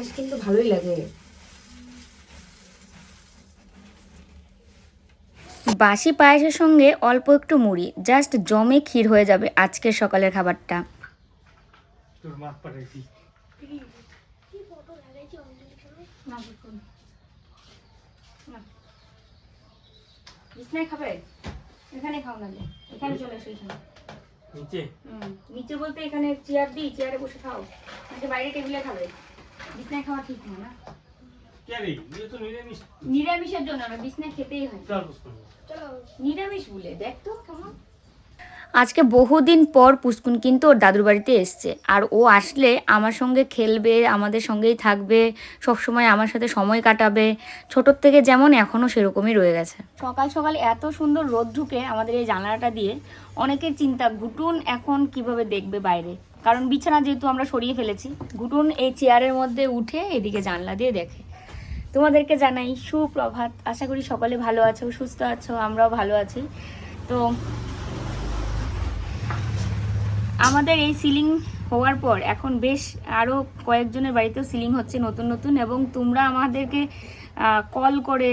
পায়েস কিন্তু ভালোই লাগে। বাসি পায়েসের সঙ্গে অল্প একটু মুড়ি জাস্ট জমে ক্ষীর হয়ে যাবে আজকের সকালের খাবারটা। তোর মাছ পাঠাইছি বিছনায় খাবে? এখানে খাও না এখানে চলে এসো এখানে। নিচে? নিচে বলতে এখানে চেয়ার দিই চেয়ারে বসে খাও। বাইরে টেবিলে খাবে? বিছনায় খাওয়া ঠিক না না। কে রে? এটা তো নিরামিষ। নিরামিষের জন্য না বিছনায় খেতেই হয়। চাল বুঝ করব নিরামিষ বলে দেখ তো কেমন। আজকে বহুদিন পর পুষ্কুন কিন্তু ওর দাদুর বাড়িতে এসছে। আর ও আসলে আমার সঙ্গে খেলবে আমাদের সঙ্গেই থাকবে সব সময় আমার সাথে সময় কাটাবে। ছোটোর থেকে যেমন এখনও সেরকমই রয়ে গেছে। সকাল সকাল এত সুন্দর রোদ ঢুকে আমাদের এই জানালাটা দিয়ে অনেকের চিন্তা ঘুটুন এখন কীভাবে দেখবে বাইরে? কারণ বিছানা যেহেতু আমরা সরিয়ে ফেলেছি ঘুটুন এই চেয়ারের মধ্যে উঠে এদিকে জানলা দিয়ে দেখে। তোমাদেরকে জানাই সুপ্রভাত। আশা করি সকলে ভালো আছো, সুস্থ আছো, আমরাও ভালো আছি। তো আমাদের এই সিলিং হওয়ার পর এখন বেশ আরও কয়েকজনের বাড়িতেও সিলিং হচ্ছে নতুন নতুন এবং তোমরা আমাদেরকে কল করে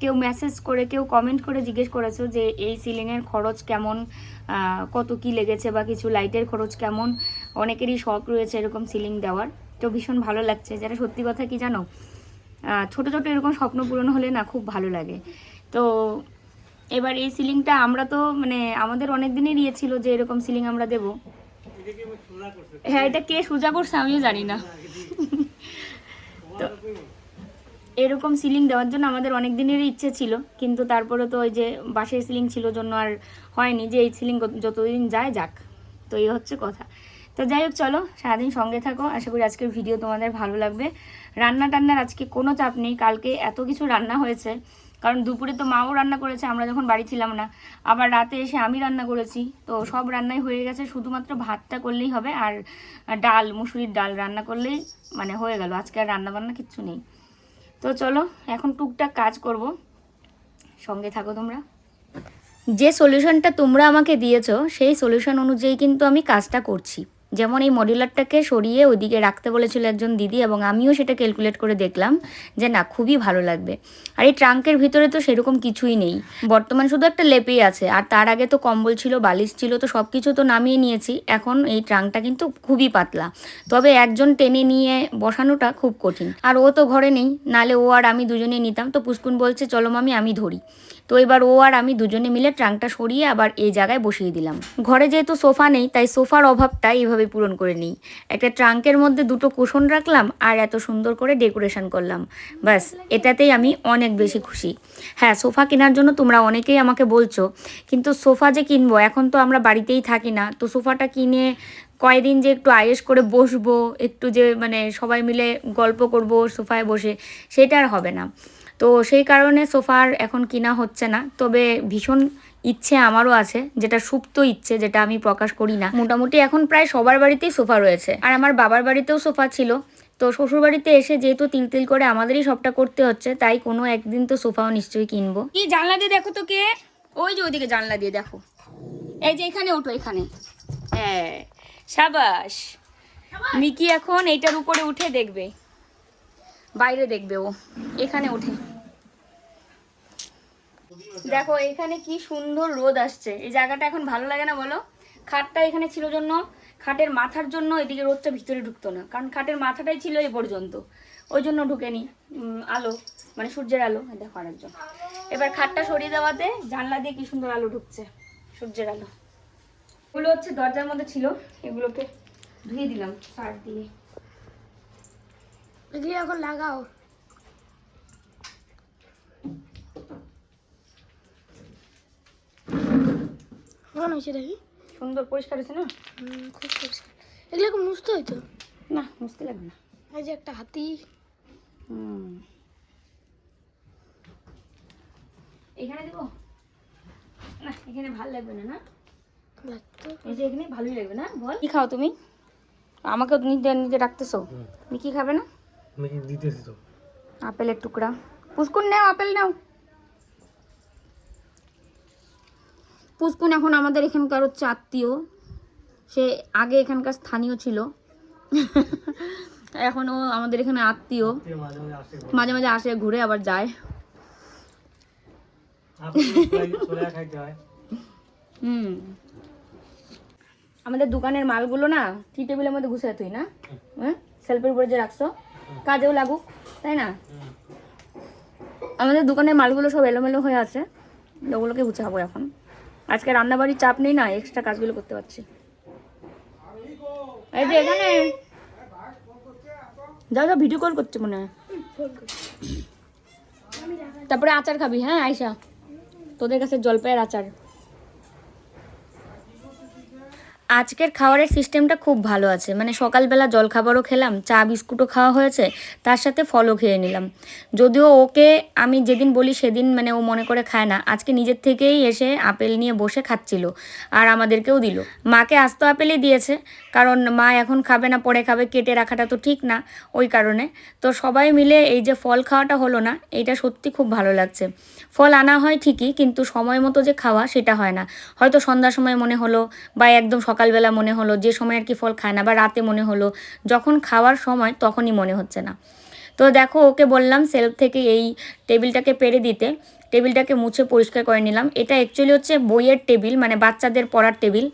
কেউ মেসেজ করে, কেউ কমেন্ট করে জিজ্ঞেস করেছ যে এই সিলিংয়ের খরচ কেমন কত কি লেগেছে বা কিছু লাইটের খরচ কেমন অনেকেরই শখ রয়েছে এরকম সিলিং দেওয়ার। তো ভীষণ ভালো লাগছে। যেটা সত্যি কথা কি জানো ছোট ছোট এরকম স্বপ্ন পূরণ হলে না খুব ভালো লাগে। তো এবার এই সিলিংটা আমরা তো মানে আমাদের অনেক দিনেরই ইয়ে ছিল যে এরকম সিলিং আমরা দেব। হ্যাঁ এটা কে সোজা করছে আমিও জানি না। তো এরকম সিলিং দেওয়ার জন্য আমাদের অনেক দিনেরই ইচ্ছে ছিল, কিন্তু তারপরে তো ওই যে বাসের সিলিং ছিল জন্য আর হয়নি, যে এই সিলিং যতদিন যায় যাক, তো এই হচ্ছে কথা। তো যাই হোক, চলো সারাদিন সঙ্গে থাকো, আশা করি আজকের ভিডিও তোমাদের ভালো লাগবে। রান্না টান্নার আজকে কোনো চাপ নেই, কালকে এত কিছু রান্না হয়েছে, কারণ দুপুরে তো মাও রান্না করেছে, আমরা যখন বাড়ি ছিলাম না, আবার রাতে এসে আমি রান্না করেছি, তো সব রান্নাই হয়ে গেছে, শুধুমাত্র ভাতটা করলেই হবে, আর ডাল, মুসুরির ডাল রান্না করলেই মানে হয়ে গেল, আজকে আর রান্না বান্না কিচ্ছু নেই। তো চলো, এখন টুকটাক কাজ করব। সঙ্গে থাকো তোমরা। যে সলিউশনটা তোমরা আমাকে দিয়েছ, সেই সলিউশন অনুযায়ী কিন্তু আমি কাজটা করছি। যেমন এই মডিউলারটাকে সরিয়ে ওইদিকে রাখতে বলেছিল একজন দিদি এবং আমিও সেটা ক্যালকুলেট করে দেখলাম যে না, খুবই ভালো লাগবে। আর এই ট্রাঙ্কের ভিতরে তো সেরকম কিছুই নেই। বর্তমান শুধু একটা লেপেই আছে। আর তার আগে তো কম্বল ছিল, বালিশ ছিল, তো সব কিছু তো নামিয়ে নিয়েছি। এখন এই ট্রাঙ্কটা কিন্তু খুবই পাতলা। তবে একজন টেনে নিয়ে বসানোটা খুব কঠিন। আর ও তো ঘরে নেই, নালে ও আর আমি দুজনে নিতাম। তো পুষ্কুন বলছে, চলো মামি, আমি ধরি। তো এবার ও আর আমি দুজনে মিলে ট্রাঙ্কটা সরিয়ে আবার এই জায়গায় বসিয়ে দিলাম। ঘরে যেহেতু সোফা নেই, তাই সোফার অভাবটা এইভাবে পূরণ করে নিই। একটা ট্রাঙ্কের মধ্যে দুটো কুশন রাখলাম আর এত সুন্দর করে ডেকোরেশন করলাম। ব্যাস, এটাতেই আমি অনেক বেশি খুশি। হ্যাঁ সোফা কেনার জন্য তোমরা অনেকেই আমাকে বলছো, কিন্তু সোফা যে কিনবো, এখন তো আমরা বাড়িতেই থাকি না, তো সোফাটা কিনে কয়দিন যে একটু আয়েস করে বসবো, একটু যে মানে সবাই মিলে গল্প করব সোফায় বসে, সেটা আর হবে না। তো সেই কারণে সোফার এখন কিনা হচ্ছে না। তবে ভীষণ ইচ্ছে আমারও আছে যেটা সুপ্ত ইচ্ছে যেটা আমি প্রকাশ করি না। মোটামুটি এখন প্রায় সবার বাড়িতেই সোফা রয়েছে। আর আমার বাবার বাড়িতেও সোফা ছিল। তো শ্বশুর বাড়িতে এসে যেহেতু তিল তিল করে আমাদেরই সবটা করতে হচ্ছে তাই কোনো একদিন তো সোফাও নিশ্চয়ই কিনবো। কি জানলা দিয়ে দেখো তো কে? ওই যে ওইদিকে জানলা দিয়ে দেখো। এই যে এখানে ওঠো এখানে। হ্যাঁ সাবাস। মিকি এখন এইটার উপরে উঠে দেখবে। বাইরে দেখবে ও। এখানে উঠে দেখো, এখানে কি সুন্দর রোদ আসছে। এই জায়গাটা এখন ভালো লাগে না বলো? খাটটা এখানে ছিল জন্য, খাটের মাথার জন্য এদিকে রোদটা ভিতরে ঢুকতো না। কারণ খাটের মাথাটাই ছিল এই পর্যন্ত। ওই জন্য ঢুকেনি আলো মানে সূর্যের আলো। দেখো আরেকজন। এবার খাটটা সরিয়ে দেওয়াতে জানলা দিয়ে কি সুন্দর আলো ঢুকছে, সূর্যের আলো। এগুলো হচ্ছে দরজার মধ্যে ছিল, এগুলোকে ধুয়ে দিলাম, সার দিয়ে। এগুলি এখন লাগাও। কেমন হয়েছে দেখি। সুন্দর পরিষ্কার হয়েছে না? খুব পরিষ্কার। এগুলো এখন মুছতে হইতো? না বুঝতে লাগবে না। এই যে একটা হাতি। হুম। এখানে দেবো? না এখানে ভালো লাগবে না না? এই যে এখানে ভালোই লাগবে না বল? কি খাও তুমি? আমাকে নিজে নিজে রাখতেছো তুমি কি খাবে না? আমি কি দিতেছি তো। আপেলের টুকরা। পুষ্কুন নাও আপেল নাও। পুষ্পুন এখন আমাদের এখানকার হচ্ছে আত্মীয়। সে আগে এখানকার স্থানীয় ছিল। এখনও আমাদের এখানে আত্মীয়। মাঝে মাঝে আসে ঘুরে। আবার যায়। হুম। আমাদের দোকানের মালগুলো না টি টেবিলের মধ্যে ঘুষে তুই না? হ্যাঁ সেলফের উপরে যে রাখছো। কাজেও লাগুক, তাই না? আমাদের দোকানের মালগুলো সব এলোমেলো হয়ে আছে, ওগুলোকে গুছাবো এখন। আজকে রান্নাবাড়ির চাপ নেই না এক্সট্রা কাজগুলো করতে পারছি। এই এখানে যা যা ভিডিও কল করছে মনে হয়। তারপরে আচার খাবি হ্যাঁ আয়সা তোদের কাছে জলপাইয়ের আচার। আজকের খাবারের সিস্টেমটা খুব ভালো আছে। মানে সকালবেলা জলখাবারও খেলাম, চা, বিস্কুটও খাওয়া হয়েছে, তার সাথে ফলও খেয়ে নিলাম। যদিও ওকে আমি যেদিন বলি সেদিন মানে ও মনে করে খায় না। আজকে নিজের থেকেই এসে আপেল নিয়ে বসে খাচ্ছিল আর আমাদেরকেও দিল। মাকে আস্ত আপেলই দিয়েছে, কারণ মা এখন খাবে না, পরে খাবে, কেটে রাখাটা তো ঠিক না ওই কারণে। তো সবাই মিলে এই যে ফল খাওয়াটা হলো না, এটা সত্যি খুব ভালো লাগছে। ফল আনা হয় ঠিকই, কিন্তু সময় মতো যে খাওয়া সেটা হয় না। হয়তো সন্ধ্যার সময় মনে হলো বা একদম সকালবেলা মনে হলো, যে সময় আর কি ফল খায় না, বা রাতে মনে হলো, যখন খাওয়ার সময় তখনই মনে হচ্ছে না। তো দেখো, ওকে বললাম সেলফ থেকে এই টেবিলটাকে পেরে দিতে। টেবিলটাকে মুছে পরিষ্কার করে নিলাম। এটা অ্যাকচুয়ালি হচ্ছে বইয়ের টেবিল মানে বাচ্চাদের পড়ার টেবিল।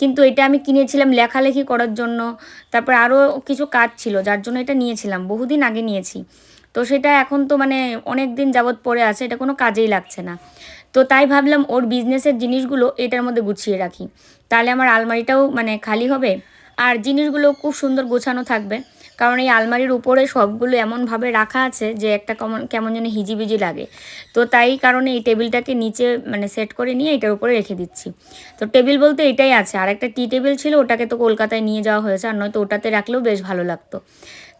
কিন্তু এটা আমি কিনেছিলাম লেখালেখি করার জন্য। তারপর আরও কিছু কাজ ছিল, যার জন্য এটা নিয়েছিলাম, বহুদিন আগে নিয়েছি। তো সেটা এখন তো মানে অনেক দিন যাবৎ পড়ে আছে, এটা কোনো কাজেই লাগছে না। তো তাই ভাবলাম ওর বিজনেসের জিনিসগুলো এটার মধ্যে গুছিয়ে রাখি। তাহলে আমার আলমারিটাও মানে খালি হবে আর জিনিসগুলো খুব সুন্দর গোছানো থাকবে। কারণ এই আলমারির উপরে সবগুলো এমনভাবে রাখা আছে যে একটা কেমন কেমন যেন হিজিবিজি লাগে। তো তাই কারণে এই টেবিলটাকে নিচে মানে সেট করে নিয়ে এটার উপরে রেখে দিচ্ছি। তো টেবিল বলতে এটাই আছে। আর একটা টি টেবিল ছিল, ওটাকে তো কলকাতায় নিয়ে যাওয়া হয়েছে আর নয়তো ওটাতে রাখলেও বেশ ভালো লাগতো।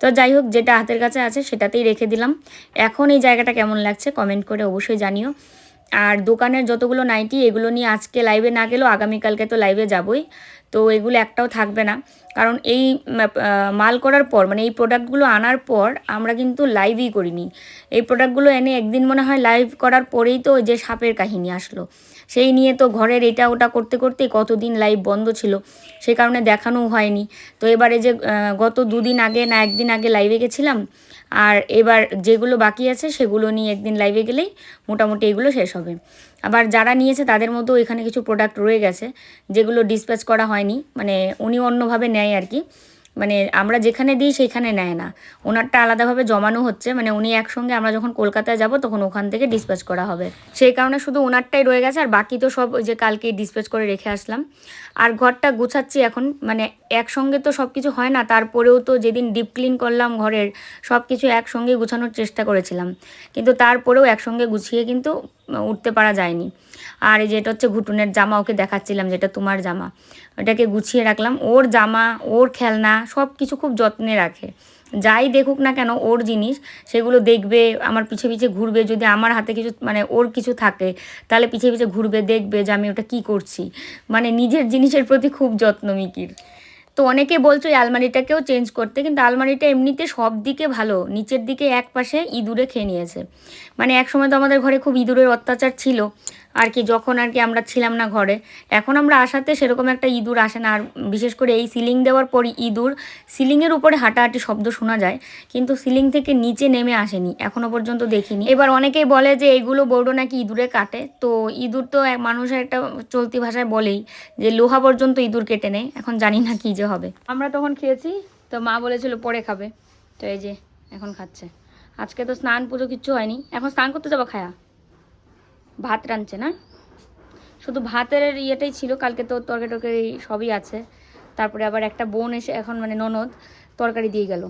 তো যাই হোক, যেটা হাতের কাছে আছে সেটাতেই রেখে দিলাম। এখন এই জায়গাটা কেমন লাগছে কমেন্ট করে অবশ্যই জানিও। আর দোকানের যতগুলো নাইটি, এগুলো নিয়ে আজকে লাইভে না গেলেও আগামীকালকে তো লাইভে যাবই। তো এগুলো একটাও থাকবে না। কারণ এই মাল করার পর মানে এই প্রোডাক্টগুলো আনার পর আমরা কিন্তু লাইভই করিনি। এই প্রোডাক্টগুলো এনে একদিন মনে হয় লাইভ করার পরেই তো যে সাপের কাহিনী আসলো। সেই নিয়ে তো ঘরের এটা ওটা করতে করতে কতদিন লাইভ বন্ধ ছিল, সে কারণে দেখানোও হয়নি। তো এবারে যে গত দুদিন আগে না একদিন আগে লাইভে গেছিলাম, আর এবার যেগুলো বাকি আছে সেগুলো নিয়ে একদিন লাইভে গেলেই মোটামুটি এগুলো শেষ হবে। আবার যারা নিয়েছে তাদের মধ্যেও এখানে কিছু প্রোডাক্ট রয়ে গেছে, যেগুলো ডিসপ্যাচ করা হয়নি মানে উনি অন্যভাবে নেয় আর কি। মানে আমরা যেখানে দিই সেখানে নেয় না। ওনারটা আলাদাভাবে জমানো হচ্ছে মানে উনি একসঙ্গে আমরা যখন কলকাতায় যাব তখন ওখান থেকে ডিসপ্যাচ করা হবে। সেই কারণে শুধু ওনারটাই রয়ে গেছে, আর বাকি তো সব ওই যে কালকে ডিসপ্যাচ করে রেখে আসলাম। আর ঘরটা গুছাচ্ছি এখন মানে একসঙ্গে তো সব কিছু হয় না, তারপরেও তো যেদিন ডিপ ক্লিন করলাম ঘরের সব কিছু একসঙ্গে গুছানোর চেষ্টা করেছিলাম। কিন্তু তারপরেও একসঙ্গে গুছিয়ে কিন্তু উঠতে পারা যায়নি। আর এই যেটা হচ্ছে ঘুটুনের জামা, ওকে দেখাচ্ছিলাম যেটা তোমার জামা। ওটাকে গুছিয়ে রাখলাম। ওর জামা, ওর খেলনা সব কিছু খুব যত্নে রাখে। যাই দেখুক না কেন, ওর জিনিস, সেগুলো দেখবে, আমার পিছে পিছে ঘুরবে। যদি আমার হাতে কিছু মানে ওর কিছু থাকে, তাহলে পিছে পিছে ঘুরবে, দেখবে যে আমি ওটা কি করছি। মানে নিজের জিনিসের প্রতি খুব যত্ন, মিকির। তো অনেকে বলছো এই আলমারিটাকেও চেঞ্জ করতে, কিন্তু আলমারিটা এমনিতে সব দিকে ভালো। নিচের দিকে এক পাশে ইঁদুরে খেয়ে নিয়েছে। মানে এক সময় তো আমাদের ঘরে খুব ইঁদুরের অত্যাচার ছিল। আর কি, যখন আর কি আমরা ছিলাম না ঘরে। এখন আমরা আসাতে সেরকম একটা ইঁদুর আসে না। আর বিশেষ করে এই সিলিং দেওয়ার পর ইঁদুর সিলিংয়ের উপরে হাঁটাহাঁটি শব্দ শোনা যায়, কিন্তু সিলিং থেকে নিচে নেমে আসেনি এখনও পর্যন্ত দেখিনি। এবার অনেকেই বলে যে এইগুলো বৌডো নাকি ইঁদুরে কাটে। তো ইঁদুর তো এক মানুষের একটা চলতি ভাষায় বলেই যে লোহা পর্যন্ত ইঁদুর কেটে নেয়, এখন জানি না কী যে হবে। আমরা তখন খেয়েছি, তো মা বলেছিল পরে খাবে। তো এই যে এখন খাচ্ছে। আজকে তো স্নান পুজো কিচ্ছু হয়নি। এখন স্নান করতে যাব খায়া? ভাত রাঁধছে না। শুধু ভাতের ইয়েটাই ছিল, কালকে তো তরকারি টরকারি সবই আছে। তারপরে আবার একটা বোন এসে, এখন মানে ননদ, তরকারি দিয়ে গেল।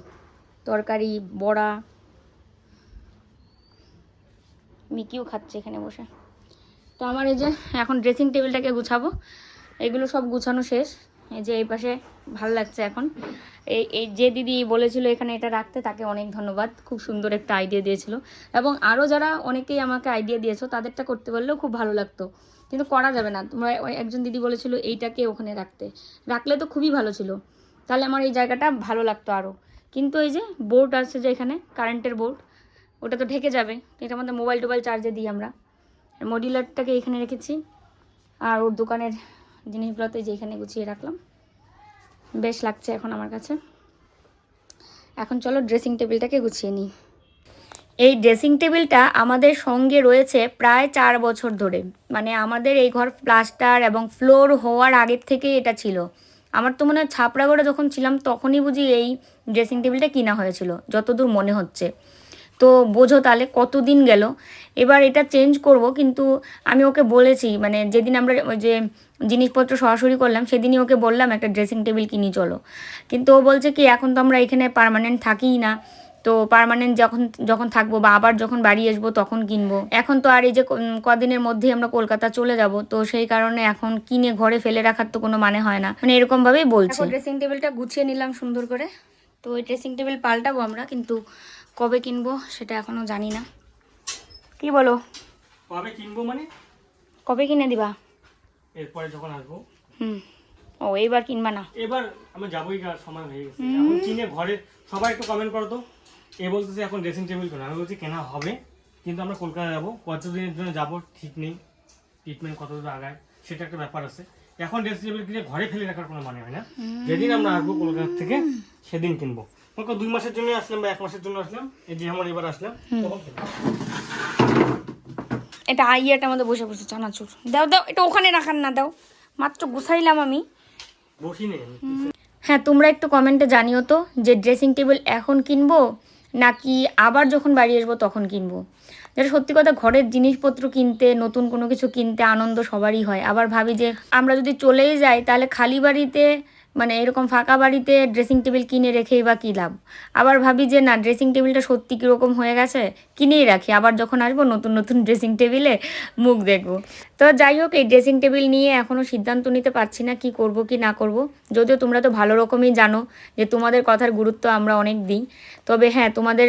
তরকারি, বড়া, মিকিও খাচ্ছে এখানে বসে। তো আমার এই যে এখন ড্রেসিং টেবিলটাকে গুছাবো, এগুলো সব গুছানো শেষ। এই যে এই পাশে ভালো লাগছে এখন। এই এই যে দিদি বলেছিল এখানে এটা রাখতে, তাকে অনেক ধন্যবাদ। খুব সুন্দর একটা আইডিয়া দিয়েছিল। এবং আরও যারা অনেকেই আমাকে আইডিয়া দিয়েছ, তাদেরটা করতে পারলেও খুব ভালো লাগতো। কিন্তু করা যাবে না। তোমরা একজন দিদি বলেছিল, এইটাকে ওখানে রাখতে। রাখলে তো খুবই ভালো ছিল। তাহলে আমার এই জায়গাটা ভালো লাগতো আরও কিন্তু এই যে বোর্ড আছে যে এখানে কারেন্টের বোর্ড ওটা তো ঢেকে যাবে। এটা আমাদের মোবাইল টোবাইল চার্জে দিই আমরা। মডিউলারটাকে এখানে রেখেছি। আর ওর দোকানের জিনিসগুলোতে যেখানে গুছিয়ে রাখলাম। বেশ লাগছে এখন আমার কাছে। এখন চলো ড্রেসিং টেবিলটাকে গুছিয়ে নিই। এই ড্রেসিং টেবিলটা আমাদের সঙ্গে রয়েছে প্রায় চার বছর ধরে। মানে আমাদের এই ঘর প্লাস্টার এবং ফ্লোর হওয়ার আগের থেকে এটা ছিল। আমার তো মনে হয় ছাপড়াগড়ে যখন ছিলাম তখনই বুঝি এই ড্রেসিং টেবিলটা কিনা হয়েছিল, যতদূর মনে হচ্ছে। তো বোঝো তাহলে কতদিন গেল? এবার এটা চেঞ্জ করব, কিন্তু আমি ওকে বলেছি মানে যেদিন আমরা যে জিনিসপত্র সরাসরি করলাম, সেদিনই ওকে বললাম একটা ড্রেসিং টেবিল কিনি, চলো। কিন্তু ও বলছে কি, এখন তো আমরা এখানে পারমানেন্ট থাকিই না। তো পারমানেন্ট যখন যখন থাকব বা আবার যখন বাড়ি আসব তখন কিনবো। এখন তো আর এই যে কদিনের মধ্যেই আমরা কলকাতা চলে যাব, তো সেই কারণে এখন কিনে ঘরে ফেলে রাখার তো কোনো মানে হয় না। মানে এরকম ভাবেই বলছে। ড্রেসিং টেবিলটা গুছিয়ে নিলাম সুন্দর করে। তো ওই ড্রেসিং টেবিল পাল্টাবো আমরা, কিন্তু কবে কিনবো সেটা এখনও জানি না। কি বলো? কবে কিনবো মানে? কবে কিনে দিবা? এরপরে যখন আসব। হুম। ও এইবার কিনবা না? এবার আমি যাবোই সময় হয়ে গেছে। এখন কিনে ঘরে সবাই একটু কমেন্ট করো তো। এ বলতেছে এখন ড্রেসিং টেবিল কেনা। আমি বলছি কেনা হবে কিন্তু আমরা কলকাতা যাব। কতদিনের জন্য যাব ঠিক নেই। ট্রিটমেন্ট কত দূর আগায় সেটা একটা ব্যাপার আছে। এখন ড্রেসিং টেবিল কিনে ঘরে ফেলে রাখার কোনো মানে হয় না। যেদিন আমরা আসব কলকাতা থেকে সেদিন কিনবো। ওকে দুই মাসের জন্য আসলাম বা এক মাসের জন্য আসলাম এই যে যেমন এবার আসলাম। এটা আইয়াটা আমাদের বসে বসে চানাচুর। দাও দাও এটা ওখানে রাখার না দাও। মাত্র গুছাইলাম আমি। বসি নেই। হ্যাঁ তোমরা একটু কমেন্টে জানিও তো যে ড্রেসিং টেবিল এখন কিনবো নাকি আবার যখন বাড়ি আসব তখন কিনবো। যেটা সত্যি কথা ঘরের জিনিসপত্র কিনতে নতুন কোনো কিছু কিনতে আনন্দ সবারই হয়। আবার ভাবি যে আমরা যদি চলেই যাই তাহলে খালি বাড়িতে মানে এরকম ফাঁকা বাড়িতে ড্রেসিং টেবিল কিনে রেখেই বা কী লাভ? আবার ভাবি যে না ড্রেসিং টেবিলটা সত্যি কীরকম হয়ে গেছে? কিনেই রাখি। আবার যখন আসব নতুন নতুন ড্রেসিং টেবিলে মুখ দেখব। তো যাই হোক, এই ড্রেসিং টেবিল নিয়ে এখনও সিদ্ধান্ত নিতে পারছি না কি করব, কি না করব। যদিও তোমরা তো ভালো রকমই জানো যে তোমাদের কথার গুরুত্ব আমরা অনেক দিই। তবে হ্যাঁ তোমাদের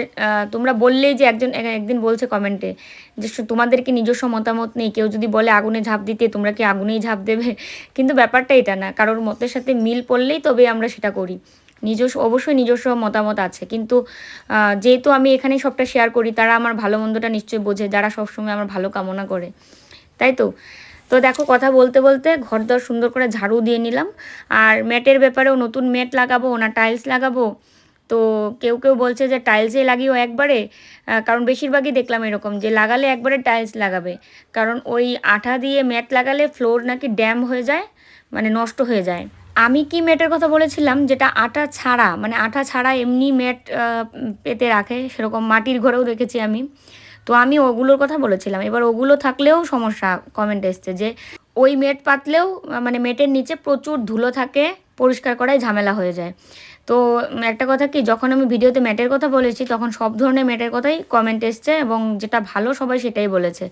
তোমরা বললেই যে একজন একদিন বলছে কমেন্টে যে তোমাদেরকে নিজস্ব মতামত নেই? কেউ যদি বলে আগুনে ঝাঁপ দিতে, তোমরা কি আগুনেই ঝাঁপ দেবে? কিন্তু ব্যাপারটা এটা না। কারোর মতের সাথে মিল পড়লেই তবে আমরা সেটা করি। নিজস্ব, অবশ্যই নিজস্ব মতামত আছে। কিন্তু যেহেতু আমি এখানে সবটা শেয়ার করি, তারা আমার ভালো মন্দটা নিশ্চয়ই বোঝে, যারা সবসময় আমার ভালো কামনা করে। তাই তো? তো দেখো, কথা বলতে বলতে ঘর দর সুন্দর করে ঝাড়ু দিয়ে নিলাম। আর ম্যাটের ব্যাপারেও নতুন ম্যাট লাগাবো, না টাইলস লাগাবো? তো কেউ কেউ বলছে যে টাইলসে লাগিও একবারে কারণ বেশিরভাগই দেখলাম এরকম যে লাগালে একবারে টাইলস লাগাবে। কারণ ওই আঠা দিয়ে ম্যাট লাগালে ফ্লোর নাকি ড্যাম হয়ে যায় মানে নষ্ট হয়ে যায়। আমি কি ম্যাটের কথা বলেছিলাম? যেটা আটা ছাড়া মানে আঠা ছাড়া এমনি আহ, পেতে রাখে সেরকম মাটির ঘরেও দেখেছি আমি। তো আমি ওগুলোর কথা বলেছিলাম। এবার ওগুলো থাকলেও সমস্যা কমেন্ট এসছে যে ওই মেট পাতলেও মানে মেটের নিচে প্রচুর ধুলো থাকে পরিষ্কার করাই ঝামেলা হয়ে যায়। তো একটা কথা কি যখন আমি ভিডিওতে ম্যাটের কথা বলেছি তখন সব ধরনের ম্যাটের কথাই কমেন্ট এসছে এবং যেটা ভালো সবাই সেটাই বলেছে।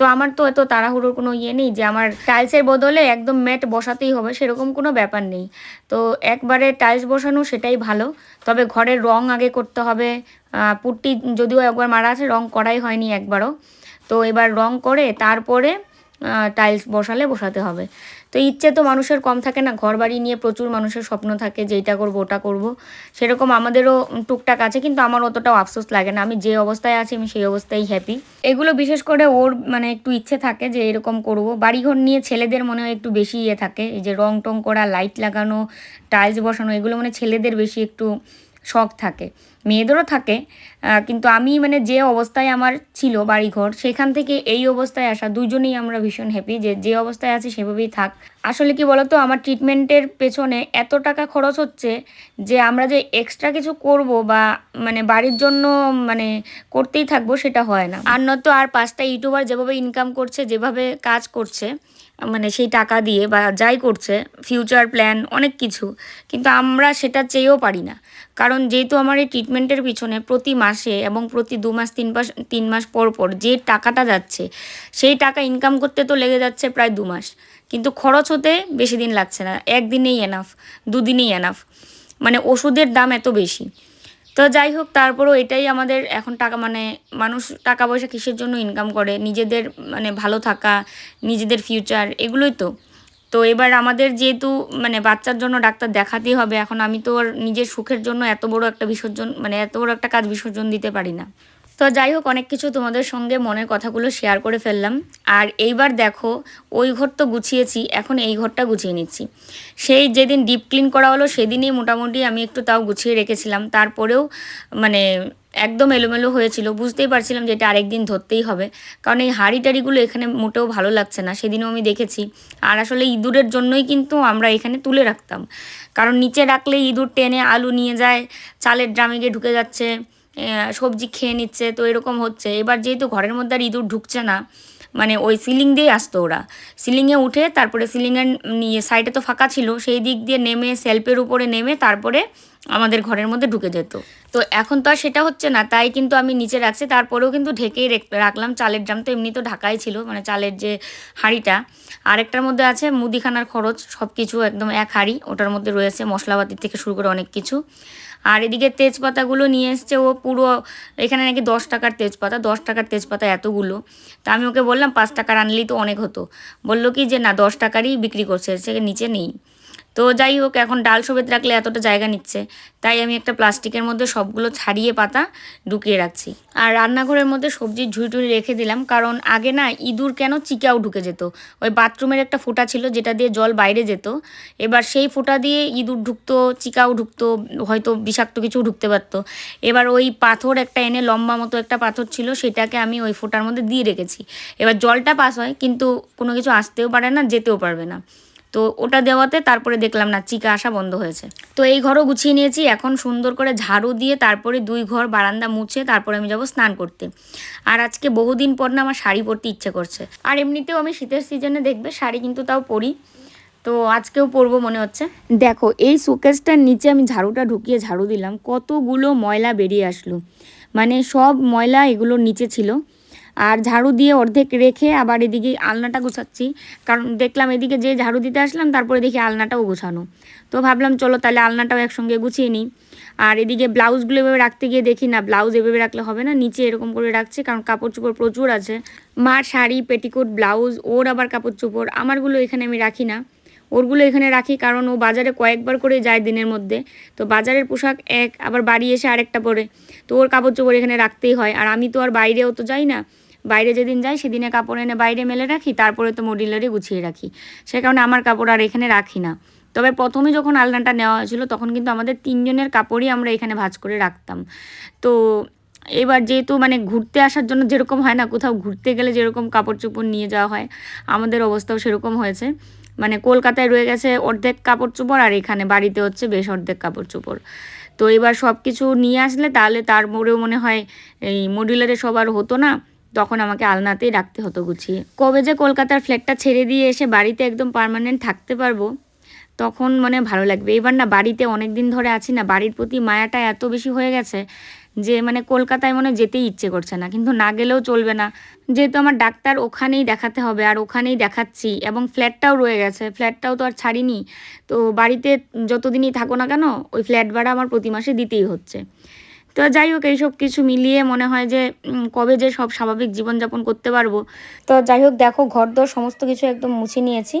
তো আমার তো এত তাড়াহুড়োর কোনো ইয়ে নেই যে আমার টাইলসের বদলে একদম ম্যাট বসাতেই হবে, সেরকম কোনো ব্যাপার নেই। তো একবারে টাইলস বসানো সেটাই ভালো, তবে ঘরের রং আগে করতে হবে। পুটটি যদিও একবার মারা আছে, রং করাই হয়নি একবারও। তো এবার রং করে তারপরে টাইলস বসালে বসাতে হবে। তো ইচ্ছে তো মানুষের কম থাকে না ঘর বাড়ি নিয়ে প্রচুর মানুষের স্বপ্ন থাকে যে এইটা করব, ওটা করব। সেরকম আমাদেরও টুকটাক আছে, কিন্তু আমার অতটাও আফসোস লাগে না। আমি যে অবস্থায় আছি, আমি সেই অবস্থায় হ্যাপি এগুলো বিশেষ করে ওর মানে একটু ইচ্ছে থাকে যে এরকম করব। বাড়িঘর নিয়ে ছেলেদের মনে হয় একটু বেশি ইয়ে থাকে, এই যে রং টং করা লাইট লাগানো টাইলস বসানো, এগুলো মানে ছেলেদের বেশি একটু শখ থাকে। মেয়েদেরও থাকে কিন্তু আমি মানে যে অবস্থায় আমার ছিল বাড়িঘর, সেখান থেকে এই অবস্থায় আসা দুজনেই আমরা ভীষণ হ্যাপি যে যে অবস্থায় আছি সেভাবেই থাক। আসলে কি বলতো, আমার ট্রিটমেন্টের পেছনে এত টাকা খরচ হচ্ছে যে, আমরা যে এক্সট্রা কিছু করব বা মানে বাড়ির জন্য মানে করতেই থাকব সেটা হয় না। আর নয়তো আর পাঁচটা ইউটিউবার যেভাবে ইনকাম করছে, যেভাবে কাজ করছে মানে সেই টাকা দিয়ে বা যাই করছে ফিউচার প্ল্যান অনেক কিছু, কিন্তু আমরা সেটা চেয়েও পারি না। কারণ যেহেতু আমার এই ট্রিটমেন্টের পিছনে প্রতি মাসে এবং প্রতি দু মাস, তিন মাস তিন মাস পর পর যে টাকাটা যাচ্ছে, সেই টাকা ইনকাম করতে তো লেগে যাচ্ছে প্রায় দু মাস। কিন্তু খরচ হতে বেশি দিন লাগছে না, একদিনেই এনাফ দুদিনেই এনাফ মানে ওষুধের দাম এত বেশি। তো যাই হোক, তারপরেও এটাই আমাদের এখন টাকা মানে মানুষ টাকা পয়সা কিসের জন্য ইনকাম করে? নিজেদের মানে ভালো থাকা, নিজেদের ফিউচার এগুলোই তো। তো এবার আমাদের যেহেতু মানে বাচ্চার জন্য ডাক্তার দেখাতেই হবে, এখন আমি তো আর নিজের সুখের জন্য এত বড় একটা বিসর্জন মানে এত বড় একটা কাজ বিসর্জন দিতে পারি না। তো যাই হোক, অনেক কিছু তোমাদের সঙ্গে মনের কথাগুলো শেয়ার করে ফেললাম। আর এইবার দেখো, ওই ঘর তো গুছিয়েছি, এখন এই ঘরটা গুছিয়ে নিচ্ছি। সেই যেদিন ডিপ ক্লিন করা হলো, সেদিনই মোটামুটি আমি একটু তাও গুছিয়ে রেখেছিলাম। তারপরেও মানে একদম এলোমেলো হয়েছিল। বুঝতেই পারছিলাম যে এটা আরেকদিন ধরতেই হবে। কারণ এই হাঁড়ি টাড়িগুলো এখানে মোটেও ভালো লাগছে না। সেদিনও আমি দেখেছি। আর আসলে ইঁদুরের জন্যই কিন্তু আমরা এখানে তুলে রাখতাম। কারণ নিচে রাখলে ইঁদুর টেনে আলু নিয়ে যায়, চালের ড্রামে গিয়ে ঢুকে যাচ্ছে সবজি খেয়ে নিচ্ছে, তো এরকম হচ্ছে। এবার যেহেতু ঘরের মধ্যে আর ইঁদুর ঢুকছে না মানে ওই সিলিং দিয়েই আসতো ওরা। সিলিংয়ে উঠে তারপরে সিলিংয়ের নিয়ে সাইডে তো ফাঁকা ছিল, সেই দিক দিয়ে নেমে সেলফের উপরে নেমে তারপরে আমাদের ঘরের মধ্যে ঢুকে যেত। তো এখন তো আর সেটা হচ্ছে না, তাই কিন্তু আমি নিচে রাখছি, তারপরেও কিন্তু ঢেকেই রেখ- রাখলাম। চালের ড্রাম তো এমনি তো ঢাকাই ছিল মানে চালের যে হাঁড়িটা। আরেকটার মধ্যে আছে মুদিখানার খরচ সব কিছু একদম এক হাঁড়ি, ওটার মধ্যে রয়েছে মশলাপাতির থেকে শুরু করে অনেক কিছু। আর এদিকে তেজপাতাগুলো নিয়ে এসছে, ও পুরো এখানে নাকি দশ টাকার তেজপাতা, দশ টাকার তেজপাতা এতগুলো। তা আমি ওকে বললাম, পাঁচ টাকার আনলেই তো অনেক হতো। বলল কি যে, না, দশ টাকারই বিক্রি করছে, সে নিচে নেই। তো যাই হোক, এখন ডাল সবেত রাখলে এতটা জায়গা নিচ্ছে। তাই আমি একটা প্লাস্টিকের মধ্যে সবগুলো ছাড়িয়ে পাতা ঢুকিয়ে রাখছি। আর রান্নাঘরের মধ্যে সবজির ঝুড়ি রেখে দিলাম, কারণ আগে না ইঁদুর কেন চিকাও ঢুকে যেত? ওই বাথরুমের একটা ফোঁটা ছিল যেটা দিয়ে জল বাইরে যেত। এবার সেই ফোঁটা দিয়ে ইঁদুর ঢুকতো, চিকাও ঢুকতো, হয়তো বিষাক্ত কিছু ঢুকতে পারতো। এবার ওই পাথর একটা এনে লম্বা মতো একটা পাথর ছিল, সেটাকে আমি ওই ফোঁটার মধ্যে দিয়ে রেখেছি। এবার জলটা পাস হয়, কিন্তু কোনো কিছু আসতেও পারে না, যেতেও পারবে না। তো ওটা দেওয়াতে তারপরে দেখলাম না, চিকা আসা বন্ধ হয়েছে। তো এই ঘরও গুছিয়ে নিয়েছি, এখন সুন্দর করে ঝাড়ু দিয়ে তারপরে দুই ঘর বারান্দা মুছে তারপরে আমি যাব স্নান করতে। আর আজকে বহুদিন পর না আমার শাড়ি পরতে ইচ্ছে করছে। আর এমনিতেও আমি শীতের সিজনে দেখবে শাড়ি কিন্তু তাও পরি। তো আজকেও পরবো মনে হচ্ছে। দেখো, এই শোকেসটার নিচে আমি ঝাড়ুটা ঢুকিয়ে ঝাড়ু দিলাম, কতগুলো ময়লা বেরিয়ে আসলো। মানে সব ময়লা এগুলোর নিচে ছিল। আর ঝাড়ু দিয়ে অর্ধেক রেখে আবার এদিকে আলনাটা গোছাচ্ছি। কারণ দেখলাম এদিকে যে ঝাড়ু দিতে আসলাম, তারপরে দেখি আলনাটাও গুছানো। তো ভাবলাম, চলো তাহলে আলনাটাও একসঙ্গে গুছিয়ে নিই। আর এদিকে ব্লাউজগুলো এভাবে রাখতে গিয়ে দেখি না, ব্লাউজ এভাবে রাখলে হবে না, নিচে এরকম করে রাখছে, কারণ কাপড় চোপড় প্রচুর আছে। মার শাড়ি, পেটিকোট, ব্লাউজ, ওর আবার কাপড় চোপড় আমারগুলো এখানে আমি রাখি না। ওরগুলো এখানে রাখি কারণ ও বাজারে কয়েকবার করে যায় দিনের মধ্যে। তো বাজারের পোশাক এক, আবার বাড়ি এসে আরেকটা পরে। তো ওর কাপড় চোপড় এখানে রাখতেই হয়। আর আমি তো আর বাইরেও তো যাই না বাইরে যেদিন যাই সেদিনে কাপড় এনে বাইরে মেলে রাখি, তারপরে তো মডিউলারে গুছিয়ে রাখি। সে কারণে আমার কাপড় আর এখানে রাখি না। তবে প্রথমে যখন আলনাটা নেওয়া হয়েছিল তখন কিন্তু আমাদের তিনজনের কাপড়ই আমরা এখানে ভাজ করে রাখতাম। তো এবার যেহেতু মানে ঘুরতে আসার জন্য যেরকম হয় না, কোথাও ঘুরতে গেলে যেরকম কাপড় চোপড় নিয়ে যাওয়া হয়, আমাদের অবস্থাও সেরকম হয়েছে। মানে কলকাতায় রয়ে গেছে অর্ধেক কাপড় চোপড় আর এখানে বাড়িতে হচ্ছে বেশ অর্ধেক কাপড় চোপড় তো এবার সব কিছু নিয়ে আসলে তাহলে তারপরেও মনে হয় এই মডিউলারে সবার হতো না। তখন আমাকে আলনাতেই রাখতে হতো গুছিয়ে কবে যে কলকাতার ফ্ল্যাটটা ছেড়ে দিয়ে এসে বাড়িতে একদম পার্মানেন্ট থাকতে পারব, তখন মানে ভালো লাগবে। এবার না বাড়িতে অনেক দিন ধরে আছি না, বাড়ির প্রতি মায়াটা এত বেশি হয়ে গেছে যে মানে কলকাতায় মনে যেতেই ইচ্ছে করছে না। কিন্তু না গেলেও চলবে না। যেহেতু আমার ডাক্তার ওখানেই দেখাতে হবে আর ওখানেই দেখাচ্ছি এবং ফ্ল্যাটটাও রয়ে গেছে। ফ্ল্যাটটাও তো আর ছাড়িনি। তো বাড়িতে যতদিনই থাকো না কেন, ওই ফ্ল্যাট ভাড়া আমার প্রতি মাসে দিতেই হচ্ছে। তো যাই হোক, এইসব কিছু মিলিয়ে মনে হয় যে কবে যে সব স্বাভাবিক জীবনযাপন করতে পারব। তো যাই হোক, দেখো ঘর দর সমস্ত কিছু একদম মুছে নিয়েছি।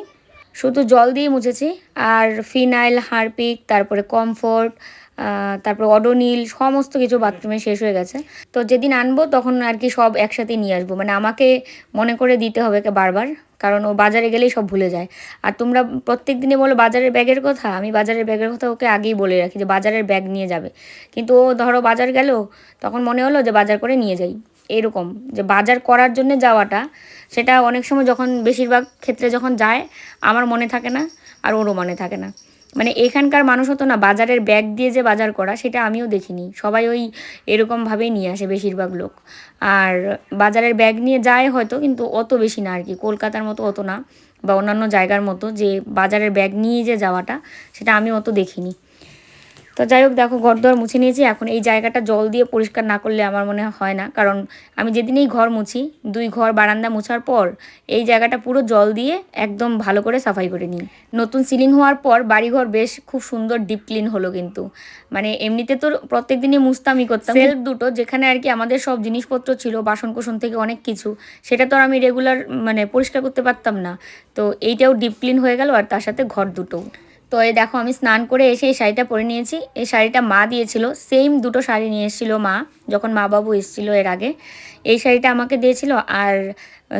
শুধু জল দিয়ে মুছেছি। আর ফিনাইল, হারপিক, তারপরে কমফোর্ট তারপরে অডোনিল, সমস্ত কিছু বাথরুমে শেষ হয়ে গেছে। তো যেদিন আনব, তখন আর কি সব একসাথে নিয়ে আসব। মানে আমাকে মনে করে দিতে হবে বারবার। কারণ ও বাজারে গেলেই সব ভুলে যায়। আর তোমরা প্রত্যেক দিনে বলো বাজারের ব্যাগের কথা? আমি বাজারের ব্যাগের কথা ওকে আগেই বলে রাখি যে বাজারের ব্যাগ নিয়ে যাবে। কিন্তু ও ধরো বাজার গেল, তখন মনে হলো যে বাজার করে নিয়ে যাই। এরকম যে বাজার করার জন্য যাওয়াটা, সেটা অনেক সময় যখন বেশিরভাগ ক্ষেত্রে যখন যায়, আমার মনে থাকে না আর ওরও মনে থাকে না। মানে এখানকার মানুষ হতো না, বাজারের ব্যাগ দিয়ে যে বাজার করা, সেটা আমিও দেখিনি। সবাই ওই এরকমভাবেই নিয়ে আসে বেশিরভাগ লোক। আর বাজারের ব্যাগ নিয়ে যায় হয়তো, কিন্তু অত বেশি না আর কি। কলকাতার মতো অত না, বা অন্যান্য জায়গার মতো যে বাজারের ব্যাগ নিয়ে যে যাওয়াটা, সেটা আমি অত দেখিনি। তো যাই হোক দেখো ঘর দর মুছে নিয়েছি। এখন এই জায়গাটা জল দিয়ে পরিষ্কার না করলে আমার মনে হয় না। কারণ আমি যেদিনেই ঘর মুছি দুই ঘর বারান্দা মুছার পর এই জায়গাটা পুরো জল দিয়ে একদম ভালো করে সাফাই করে নিই। নতুন সিলিং হওয়ার পর বাড়িঘর বেশ খুব সুন্দর ডিপ ক্লিন হলো কিন্তু। মানে এমনিতে তো প্রত্যেক দিনই মুছতামই করতাম। সেলফ দুটো যেখানে আর কি আমাদের সব জিনিসপত্র ছিল বাসন কোসন থেকে অনেক কিছু সেটা তো আর আমি রেগুলার মানে পরিষ্কার করতে পারতাম না। তো এইটাও ডিপ ক্লিন হয়ে গেল আর তার সাথে ঘর দুটো। তো এই দেখো, আমি স্নান করে এসে এই শাড়িটা পরে নিয়েছি। এই শাড়িটা মা দিয়েছিল সেম দুটো শাড়ি নিয়ে এসেছিল মা, যখন মা বাবু এসেছিল এর আগে। এই শাড়িটা আমাকে দিয়েছিল, আর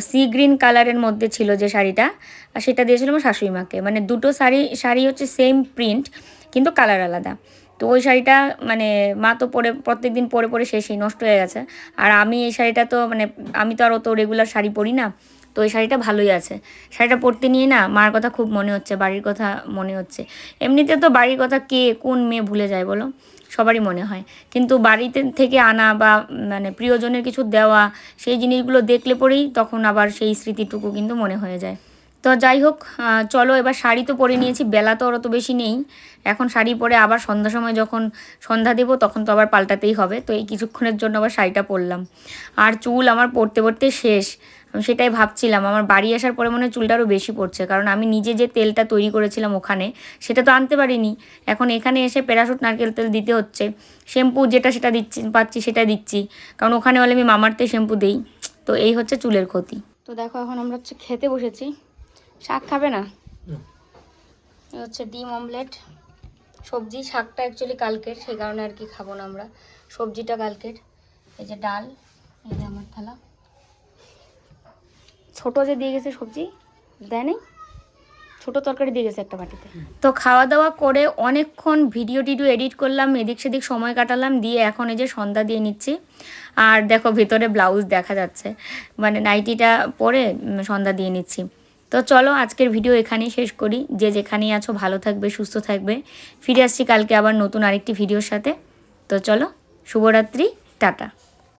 সি গ্রিন কালারের মধ্যে ছিল যে শাড়িটা, আর সেটা দিয়েছিল আমার শাশুড়ি মাকে। মানে দুটো শাড়ি শাড়ি হচ্ছে সেম প্রিন্ট কিন্তু কালার আলাদা। তো ওই শাড়িটা মানে মা তো পরে প্রত্যেক দিন পরে পরে শেষই, নষ্ট হয়ে গেছে। আর আমি এই শাড়িটা তো মানে আমি তো আর অত রেগুলার শাড়ি পরি না। তো ওই শাড়িটা ভালোই আছে। শাড়িটা পরতে নিয়ে না মার কথা খুব মনে হচ্ছে, বাড়ির কথা মনে হচ্ছে। এমনিতে তো বাড়ির কথা কে কোন মেয়ে ভুলে যায় বলো? সবারই মনে হয়। কিন্তু বাড়িতে থেকে আনা বা মানে প্রিয়জনের কিছু দেওয়া, সেই জিনিসগুলো দেখলে পরেই তখন আবার সেই স্মৃতিটুকু কিন্তু মনে হয়ে যায়। তো যাই হোক চলো এবার শাড়ি তো পরে নিয়েছি, বেলা তো অত বেশি নেই। এখন শাড়ি পরে আবার সন্ধ্যা সময় যখন সন্ধ্যা দেবো, তখন তো আবার পাল্টাতেই হবে। তো এই কিছুক্ষণের জন্য আবার শাড়িটা পরলাম। আর চুল আমার পরতে পরতে শেষ। আমি সেটাই ভাবছিলাম। আমার বাড়ি আসার পরে মনে হয় চুলটা আরও বেশি পড়ছে। কারণ আমি নিজে যে তেলটা তৈরি করেছিলাম ওখানে সেটা তো আনতে পারিনি। এখন এখানে এসে প্যারাশুট নারকেল তেল দিতে হচ্ছে। শ্যাম্পু যেটা সেটা দিচ্ছি পাচ্ছি সেটা দিচ্ছি। কারণ ওখানে হলে আমি মামারতে শ্যাম্পু দিই। তো এই হচ্ছে চুলের ক্ষতি। তো দেখো এখন আমরা হচ্ছে খেতে বসেছি। শাক খাবে না। হচ্ছে ডিম অমলেট। সবজি শাকটা অ্যাকচুয়ালি কালকের সেই কারণে আর কি খাব না আমরা। সবজিটা কালকের। এই যে ডাল এই যে আমার থালা। ছোট যে দিয়ে গেছে সবজি, দেয় নাই? ছোট তরকারি দিয়ে গেছে একটা বাটিতে তো খাওয়া দাওয়া করে অনেকক্ষণ ভিডিও টিডিও এডিট করলাম, এদিক সেদিক সময় কাটালাম, দিয়ে এখন এই যে সন্ধ্যা দিয়ে নিচ্ছি। আর দেখো ভেতরে ব্লাউজ দেখা যাচ্ছে। মানে নাইটিটা পরে সন্ধ্যা দিয়ে নিচ্ছি। তো চলো আজকের ভিডিও এখানেই শেষ করি। যে যেখানেই আছো ভালো থাকবে, সুস্থ থাকবে। ফিরে আসছি কালকে আবার নতুন আরেকটি ভিডিওর সাথে। তো চলো, শুভরাত্রি, টাটা।